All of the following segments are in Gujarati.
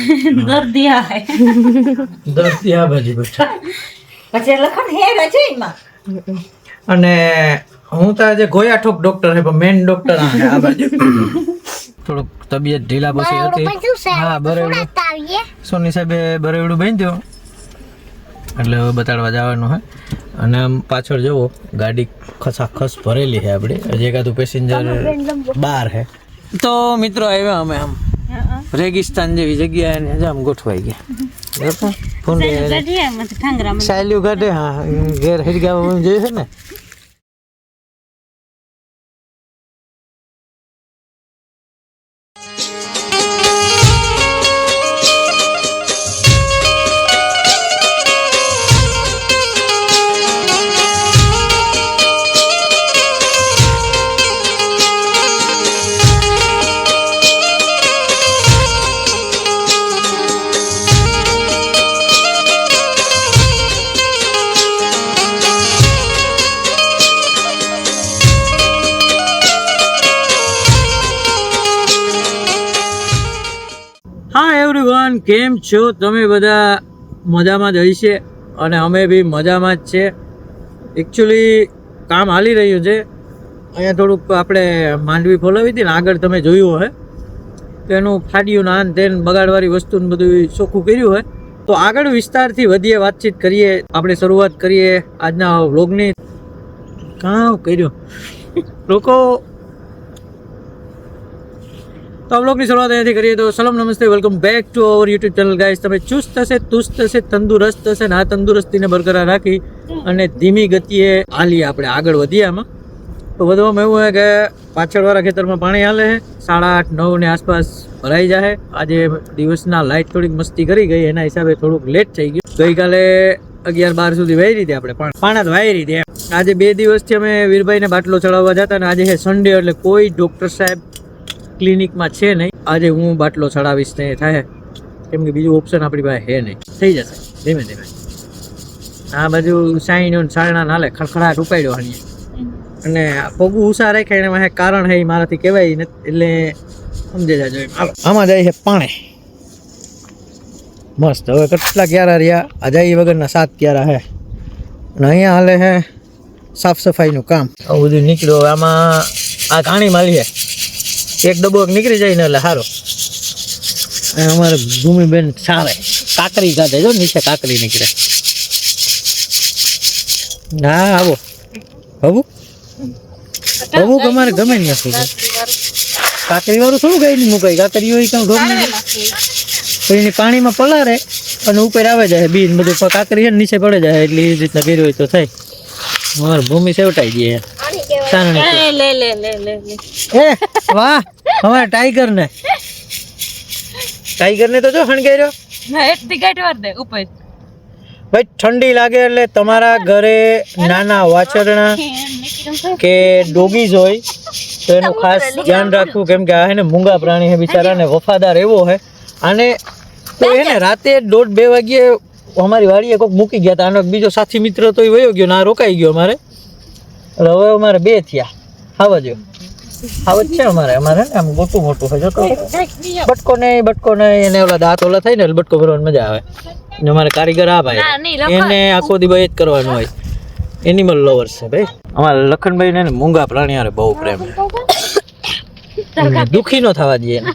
દર્દી આવે દર્દી પછી લખણ છે એમાં? અને હું તો આજે ગોયા ઠોક ડોક્ટર હે પણ મેન ડોક્ટર આ બાજુ. થોડુંક તબિયત ઢીલા પછી બરાબર હતી. હા બરેવડું સોની સાહેબે બરેવડું બાંધ્યો. એટલે હવે બતાડવા જવાનું હે. અને આમ પાછળ જુઓ ગાડી ખસાખસ ભરેલી છે આપણી હજી એકાદું પેસેન્જર બાર હે. તો મિત્રો આવ્યા અમે આમ. રેગિસ્તાન જેવી જગ્યાએ ને આમ ગોઠવાઈ ગયા. બરાબર? ફૂંડે સાયલું કાઢે હા ઘેર હિરગાવ જોયું છે ને? હા એવરીવન કેમ છો? તમે બધા મજામાં જ હશે અને અમે બી મજામાં જ છે. એકચ્યુઅલી કામ હાલી રહ્યું છે. અહીંયા થોડુંક આપણે માંડવી ફોલાવી હતી ને આગળ તમે જોયું હોય તો એનું ફાડ્યું નાન તેન બગાડવાળી વસ્તુ ને બધું ચોખ્ખું કર્યું હોય તો આગળ વિસ્તારથી વધીએ, વાતચીત કરીએ. આપણે શરૂઆત કરીએ આજના વ્લોગની કામ કર્યું. લોકો તો બ્લોગની શરૂઆત અહીંયાથી કરીએ તો સલામ નમસ્તે welcome back to our YouTube channel guys તમે ચુસ્ત હશે તુસ્ત હશે, તંદુરસ્ત હશે ને આ તંદુરસ્તીને બરકરાર રાખી અને ધીમી ગતિએ હાલીએ આપણે. આગળ વધીએ આમાં. તો વધવામાં એવું હોય કે પાછળવાળા ખેતરમાં પાણી હાલે સાડા આઠ, નવ આસપાસ ભરાઈ જાય આજે દિવસના લાઇટ થોડીક મસ્તી કરી ગઈ, એના હિસાબે થોડુંક લેટ થઈ ગયું. ગઈકાલે અગિયાર બાર સુધી વહી રીતે આપણે, પાણી પાણા તો વાઈ રીતે આજે બે દિવસથી અમે વીરભાઈને બાટલો ચડાવવા જતા અને આજે સન્ડે એટલે કોઈ ડૉક્ટર સાહેબ ક્લિનિકમાં છે નહીં. આજે હું બાટલો ચડાવીશ ને થાય. કેમ કે બીજું ઓપ્શન આપણી પાસે હે નહીં. થઈ જશે. ધીમે ધીમે. આ બાજુ સાઈનો સારણા નાલે ખડખડાટ ઉપાડ્યો હણીએ અને પગું ઉષા રાખ્યા એના મારે કારણ હે મારાથી કહેવાય નથી, એટલે સમજે જાજો આમાં જાય છે પાણે. મસ્ત. હવે કેટલા ક્યારા રહ્યા? અજાઈ વગરના સાત ક્યારા હે. અને અહીંયા હાલે હે સાફ સફાઈનું કામ. આવું બધું નીકળ્યું. આમાં આ કાણી માલી છે એક ડબ્બો નીકળી જાય ને એટલે સારો અમારે ભૂમિબેન સારે. કાકરી કાઢે જો નીચે કાકરી નીકળે. ના આવો. હવું હવું અમારે ગમે ને કાકરી વાળું થોડું ગઈ નહીં મુકાય. કાકરી હોય કાં ગમે એની પાણીમાં પલારે અને ઉપર આવે જાય બીજ બધું. કાકરી છે ને નીચે પડે જાય એટલે એ રીતના કર્યું હોય તો થાય. અમારે ભૂમિ સેવટાઈ ગઈ સારણી લે લે લે લે લે. એ વાહ અમારા ટાઈગર ને ટાઈગર ને તો જો હણગાઈ ના એક ટિકટ વાર દે ઉપર. ભાઈ ઠંડી લાગે એટલે તમારા ઘરે નાના વાછરણા કે ડોગીઝ હોય તો એનું ખાસ ધ્યાન રાખવું કેમ કે આ હે ને મૂંગા પ્રાણી હે બિચારાને વફાદાર એવો હે. અને તો એને રાતે દોઢ બે વાગ્યે અમારી વાડીએ કોઈક મૂકી ગયા હતા. આનો બીજો સાથી મિત્ર તો એ વયો ગયો ના રોકાઈ ગયો અમારે. હવે અમારે બે થયા. આવા જો. આવા જ છે અમારે. અમારે ને આમ મોટું મોટું હોય તો. બટકો નહીં બટકો નહીં એને ઓલા દાંત ઓલા થાય ને એટલે બટકો ભરવાની મજા આવે. ને અમારે કારીગર આ ભાઈ. એને આખો દી જ કરવાનું હોય. એનિમલ લવર છે ભાઈ. અમારા લખનભાઈ ને મૂંગા પ્રાણી હારે બહુ પ્રેમ દુખી ન થવા દઈએ. એને.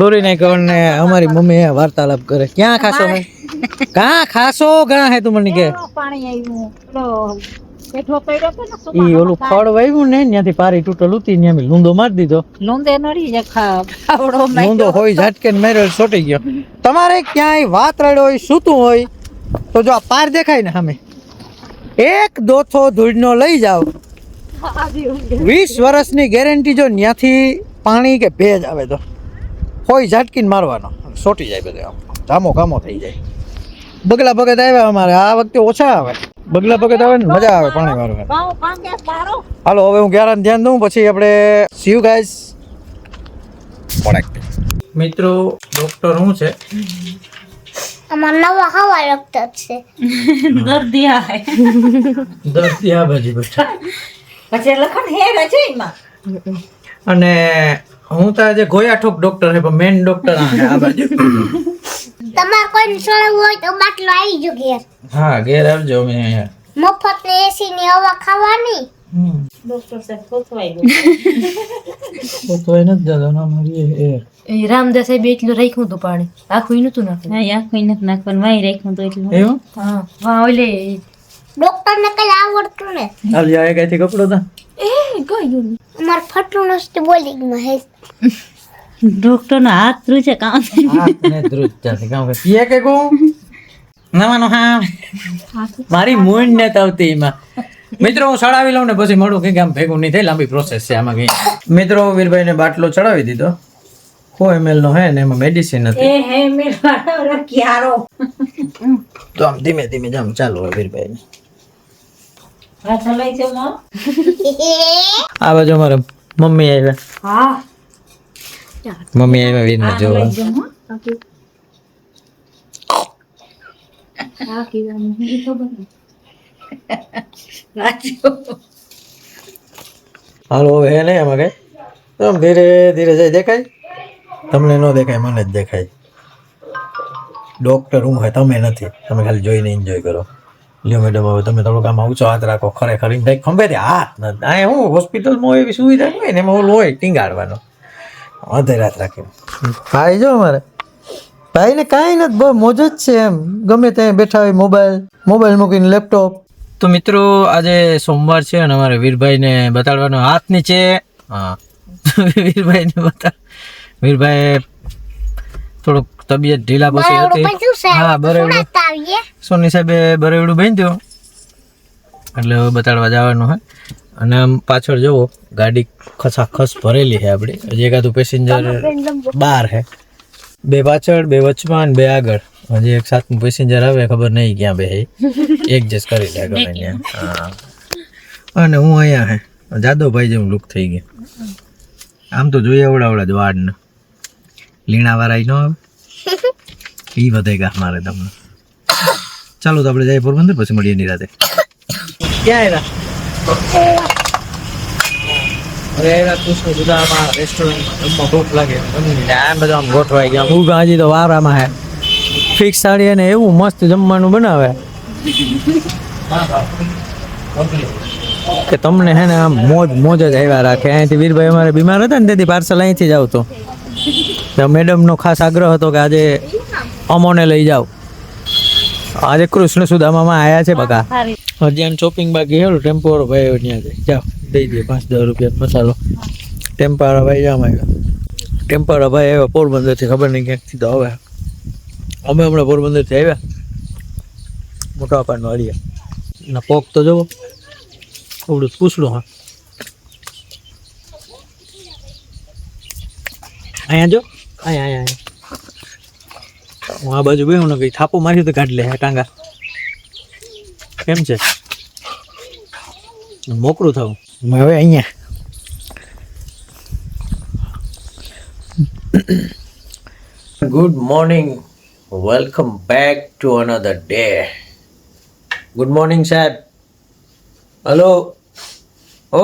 બોરી નાખ્યો ને અમારી મમ્મી વાર્તાલાપ કરે. ક્યાં ખાસો હે ક્યાં ખાસો કા હે તું મને કે. પાણી આવ્યું પેઠો પડ્યો તો ને ઈ ઓલું ફળ વાવ્યું ને ત્યાંથી પારી તૂટલ ઉતી ને અમે લૂંદો મારી દીધો. લોંદે નડી ખા ખાવડો લૂંદો હોય ઝાટકે ને મેરેલ છોટી ગયો. તમારે ક્યાંય વાત રડ્યો હોય સૂતું હોય તો જો આ પાર દેખાય ને સામે. એક દોથો ધૂળનો લઈ જાઓ. વીસ વર્ષની ગેરંટી જો ત્યાંથી પાણી કે ભેજ આવે તો. હોય ઝાટકીને મારવાનો. સોટી જાય બધે આમ. ધામો કામો થઈ જાય. બગલા ભગત આવ્યા અમારે. આ વખતે ઓછા આવે. બગલા ભગત આવે ને મજા આવે પાણી વાળવા હાલો હવે હું ગ્યારાને ધ્યાન દઉં પછી આપણે સીયુ ગાઈસ મિત્રો ડોક્ટર શું છે? અમાર નવા હવા ડોક્ટર છે. દર્દી આવે દર્દી આ બાજુ બેઠા. પછી લખણ હેર છે એમાં? અને હું તો આજે ગોયા ઠોક ડોક્ટર છે પણ મેન ડોક્ટર આ બાજુ. તમારે કોઈ ચડાવવું હોય તો બાટલો આવી જો ઘેર. હા ઘેર આવજો મે મફત ને એસી ની હવા ખાવાની. ડોક્ટર સાહેબ ગયું. નથી જતો ના મારી એ એ. રામદાસ સાહેબ એટલું રાખ્યું હતું પાણી. આખું નતું નાખ્યું. આખું નથી નાખવાનું. વાય રાખ્યું તો એટલું. એવું? હા હા ઓલે ડોક્ટર ને કઈ આવડતું ને. હાલ જાય કઈથી કપડો તા? એ ગયું અમાર ફટલું નસ્તી બોલી ગયું હે ડોક્ટર નો હાથ ધ્રુજે કામ હાથ ધ્રુજ જાતી કામ કે પીએ કે કો નવાનો હા. મારી મૂંડ ને આવતી એમાં. મિત્રો હું ચડાવી લઉં ને પછી મળું કે આમ ભેગું નહીં થાય લાંબી પ્રોસેસ છે આમાં કઈ. મિત્રો વીરભાઈને બાટલો ચડાવી દીધો. સો એમએલ નો હે ને એમાં મેડિસિન હતી એ હે મેળવાડો ક્યારો તો આમ ધીમે ધીમે જામ ચાલુ હોય વીરભાઈ આ બાજુ અમારા મમ્મી આવ્યા. હા. મમ્મી જોવા. કીધું ઈ ખબર નહીં. હાલો હવે હે નહીં આમાં કઈ? આમ ધીરે ધીરે જાય દેખાય? તમને ન દેખાય મને જ દેખાય. ડોક્ટર હું હોય તમે નથી. તમે ખાલી જોઈને એન્જોય કરો. લ્યો મેડમ હવે તમે થોડુંક આમ ઊંચો હાથ રાખો ખરેખર. એમ થાય ખંભે હાથ નથી હું હોસ્પિટલમાં એવી સુવિધા હોય ને એમાં ઓલું હોય ટીંગાડવાનો. અધેર રાત રાખીને ભાઈ જો અમારે. ભાઈને કાંઈ નથી બહુ મોજ જ છે એમ. ગમે ત્યાં બેઠા હોય મોબાઈલ મોબાઈલ મૂકીને લેપટોપ. તો મિત્રો આજે સોમવાર છે અને અમારે વીરભાઈને બતાડવાનો હાથ નીચે. હા. વીરભાઈને બતા વીરભાઈ થોડુંક તબિયત ઢીલા પછી હતી. હા બરેવડું. સોની સાહેબે બરેવડું બાંધ્યું. એટલે બતાડવા જવાનું હોય અને આમ પાછળ જુઓ ગાડી ખસાખસ ભરેલી છે આપણી. હજી એકાદું પેસેન્જર બાર છે. બે પાછળ બે વચમાં અને બે આગળ. હજી એક સાતમું પેસેન્જર આવે ખબર નહીં ક્યાં બે એડજસ્ટ કરી લે હા. અને હું અહીંયા હે જાદવભાઈ જેવું લુક થઈ ગયું. આમ તો જોઈએ અવડાવડા જ વાડને લીણાવાળા ન આવે. એ વધે ગા મારે તમને. ચાલો તો આપણે જઈએ પોરબંદર પછી મળીએ નિરાતે. ક્યાં આવ્યા? ફિક્સ સાડી અને એવું મસ્ત જમવાનું બનાવે. કે તમને હે ને આમ મોજ મોજ જ આવ્યા રાખે. અહીંથી વીરભાઈ અમારે બીમાર હતા ને તેથી પાર્સલ અહીંથી જ આવતો. તો મેડમનો ખાસ આગ્રહ હતો કે આજે અમોને લઈ જાઓ. આજે કૃષ્ણ સુદામામાં આયા છે બકા. આમ શોપિંગ બાકી હેલું ટેમ્પો વાળો ભાઈ આવ્યો ત્યાં જાઓ, દઈ દે પાંચ દસ રૂપિયા મસાલો. ટેમ્પો વાળા ભાઈ જામ આવ્યા ટેમ્પો વાળા ભાઈ આવ્યા પોરબંદરથી, ખબર નહીં ક્યાંકથી તો હવે. અમે હમણાં પોરબંદરથી આવ્યા. મોટા પાનનો હરિયા. ના, પોક તો જુઓ થોડું પૂછડું, હા. અહીંયા જો. અહીંયા અહીંયા હું આ બાજુ બેહું ને કઈ થાપો મારી તો કાઢી લે, હે, ટાંગા. કેમ છે? મોકળું થવું. હવે અહીંયા. Good morning welcome back to another day good morning સાહેબ હલો ઓ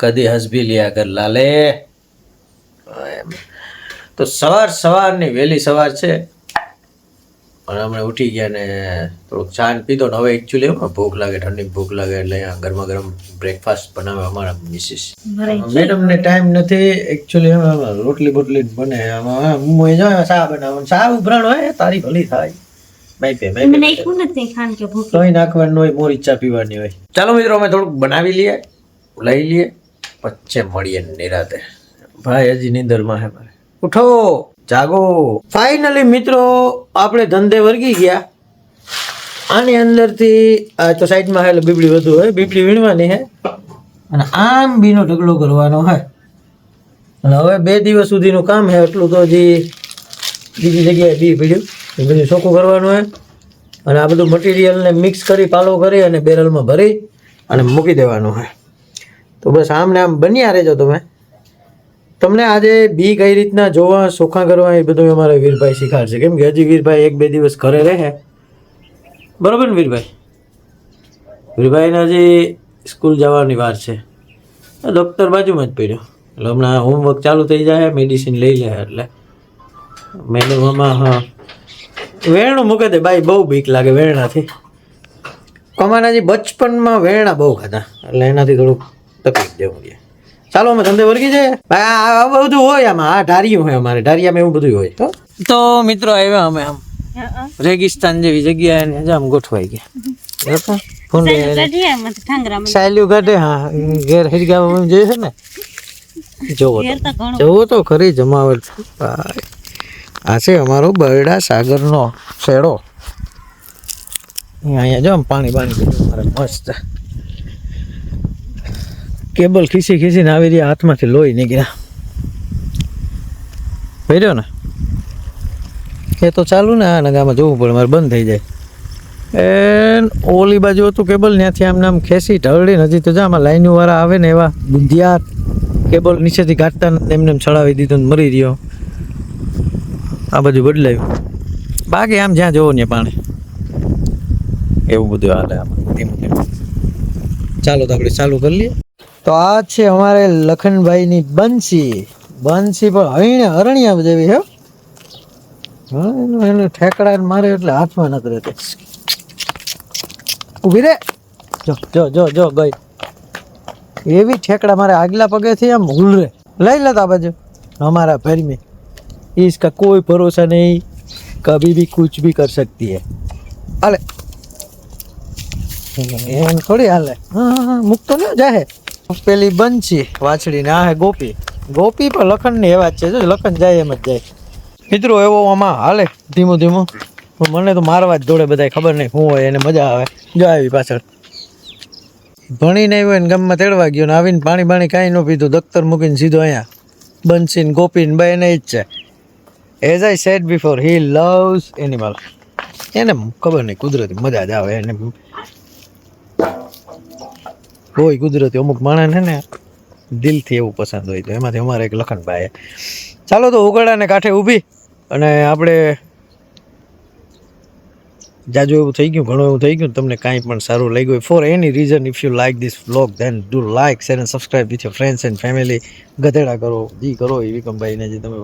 કદી હસબી લિયા કર લાલે તો સવાર સવારની વહેલી સવાર છે અને અમે ઉઠી ગયા ને થોડુંક ચા પીધો ને હવે એકચ્યુઅલી ભૂખ લાગે ઠંડી ભૂખ લાગે એટલે અહીંયા ગરમા ગરમ બ્રેકફાસ્ટ બનાવે અમારા મિસિસ મેડમ ને ટાઈમ નથી એકચ્યુઅલી રોટલી બોટલી બને. આમાં હું જાઉં ચા બનાવવાનું ચા ઉભરાણ હોય તારી ભલી થાય. બાઈ પે બાઈ પે. નાખ્યું નથી ખાન કે ભૂખ. તોય નાખવાનું હોય મોરી ચા પીવાની હોય. ચાલો મિત્રો અમે થોડુંક બનાવી લઈએ લઈ લઈએ પછી મળીએ નિરાતે. ભાઈ હજી નિંદરમાં હે મારે. ઉઠો! જાગો. ફાઇનલી મિત્રો, આપણે ધંધે વર્ગી ગયા. આની અંદરથી તો સાઈડમાં હેલો બીપડી વધુ હોય બીપડી વીણવાની હે. અને આમ બીનો ઢગલો કરવાનો હોય અને હવે બે દિવસ સુધીનું કામ છે એટલું તો હજી બીજી જગ્યાએ બી પીડ્યું. એ બધું ચોખ્ખું કરવાનું હોય અને આ બધું મટીરિયલને મિક્સ કરી, પાલો કરી અને બેરલમાં ભરી અને મૂકી દેવાનું હોય તો બસ આમને આમ બન્યા રહેજો તમે. તમને આજે બી કઈ રીતના જોવા સોખા કરવા એ બધું અમારે વીરભાઈ શીખાડશે. કેમ કે હજી વીરભાઈ એક બે દિવસ ઘરે રહે. બરોબર ને વીરભાઈ? વીરભાઈને હજી સ્કૂલ જવાની વાર છે ડૉક્ટર બાજુમાં જ પડ્યો. એટલે હમણાં હોમવર્ક ચાલુ થઈ જાય મેડિસિન લઈ લે એટલે. મેડમ આમાં, હા. વેણું મૂકે દે. બાઈ, બહુ બીક લાગે વેરણાથી કમાનાજી બચપનમાં વેરણા બહુ ખાતા એટલે એનાથી થોડુંક તકલીફ જેવું રહે ચાલો અમે ધંધે વર્ગી જાય આ બધું હોય આમાં. આ ઢારિયું હોય અમારે. ઢારિયામાં એવું બધું હોય. તો? તો મિત્રો આવ્યા અમે આમ. રેગિસ્તાન જેવી જગ્યાએ ને આમ ગોઠવાઈ ગયા. સાયલું કાઢે હા. ઘેર હિરગામ જોઈએ છે ને જોવો જોવો તો ખરી જમાવટ ભાઈ આ છે અમારો બરડા સાગરનો શેડો. અહીંયા જો પાણી બાણી મારે મસ્ત. કેબલ ખીસી ખીસીને આવી રહ્યા, હાથમાંથી લોહી નીકળ્યા. ભર્યો ને? એ તો ચાલુ ને આ નગામાં જોવું પડે, મારે બંધ થઈ જાય. એ ઓલી બાજુ હતું કેબલ, ત્યાંથી આમ નામ ખેંચી ઢળડી હજી તો જા આમાં લાઈનવાળા આવે ને એવા બુંધિયા કેબલ નીચેથી કાઢતા એમને એમ ચડાવી દીધું ને મરી રહ્યો. આ બાજુ બદલાયું. બાકી આમ જ્યાં જોવો ને પાણી. એવું બધું હાલે આમાં. ધીમું ધીમું. ચાલો તો આપણે ચાલુ કરી લઈએ. તો આ છે અમારે લખનભાઈની બંસી બંસી પણ હણીને હરણિયા જેવી હે હા એનું એનું ઠેકડા મારે એટલે હાથમાં નથી રહેતી ઊભી રે જો જો જો જો ગઈ એવી ઠેકડા મારે આગલા પગેથી આમ હુલરે લઈ લેતા બાજુ हमारा घर में इसका कोई भरोसा नहीं कभी भी कुछ भी कर सकती है हाले એમ થોડી હાલે હા હા, હા મૂકતો ને જાહે પેલી બંસી વાછડી ને આ હે ગોપી. ગોપી પણ લખનની એવા છે લખન જાય એમ જ જાય. મિત્રો, એવો આમાં હાલે, ધીમું ધીમું. મને તો મારવા જ દોડે બધા ખબર નહીં શું હોય, એને મજા આવે. જો આવી પાછળ. ભણી નહીં હોય ને ગામમાં તેડવા ગયો ને આવીને પાણી બાણી કાંઈ ન પીધું, દફતર મૂકીને સીધો અહીંયા. બંસીન ગોપીન બે એને જ છે. As I said before he loves animal એને ખબર નહીં, કુદરતી મજા જ આવે એને. હોય કુદરતી અમુક માણસને ને દિલથી એવું પસંદ હોય તો એમાંથી અમારે એક લખનભાઈ ચાલો તો ઉગાડાને કાંઠે ઊભી અને આપણે જાજુ એવું થઈ ગયું, ઘણું એવું થઈ ગયું તમને કાંઈ પણ સારું લાગ્યું for any reason if you like this vlog then do like share and subscribe with your friends and family ગધેડા કરો, જી કરો, એ વિકમભાઈને જે તમે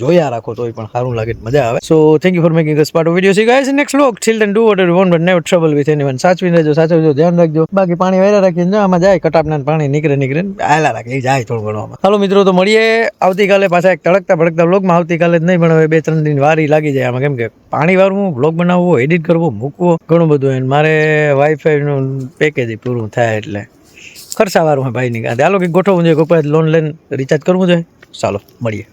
જોયા રાખો તો એ પણ સારું લાગે મજા આવે. So thank you for making this part of video see guys next vlog then do what you want but never trouble with anyone સાચવીને રહેજો સાચવજો ધ્યાન રાખજો. બાકી પાણી વહેરા રાખીને જો આમાં જાય, કટાપના પાણી નીકળે નીકળે ને આયલા રાખે જાય થોડું ઘણું હાલો મિત્રો, તો મળીએ. આવતીકાલે પાછા એક તડકતા ભડકતા વ્લોગમાં આવતીકાલે જ નહીં, પણ હવે બે ત્રણ દિન વારી લાગી જાય આમાં. કેમ કે પાણી વાળવું વ્લોગ બનાવવો એડિટ કરવો, મૂકવો, ઘણું બધું એને મારે વાઈફાઈનું પેકેજ પૂરું થાય એટલે. ખર્ચાવાળું હોય ભાઈની ગાંધી. આ લોકો ગોઠવવું જોઈએ કોઈ લોન લઈને રિચાર્જ કરવું જોઈએ? ચાલો, મળીએ.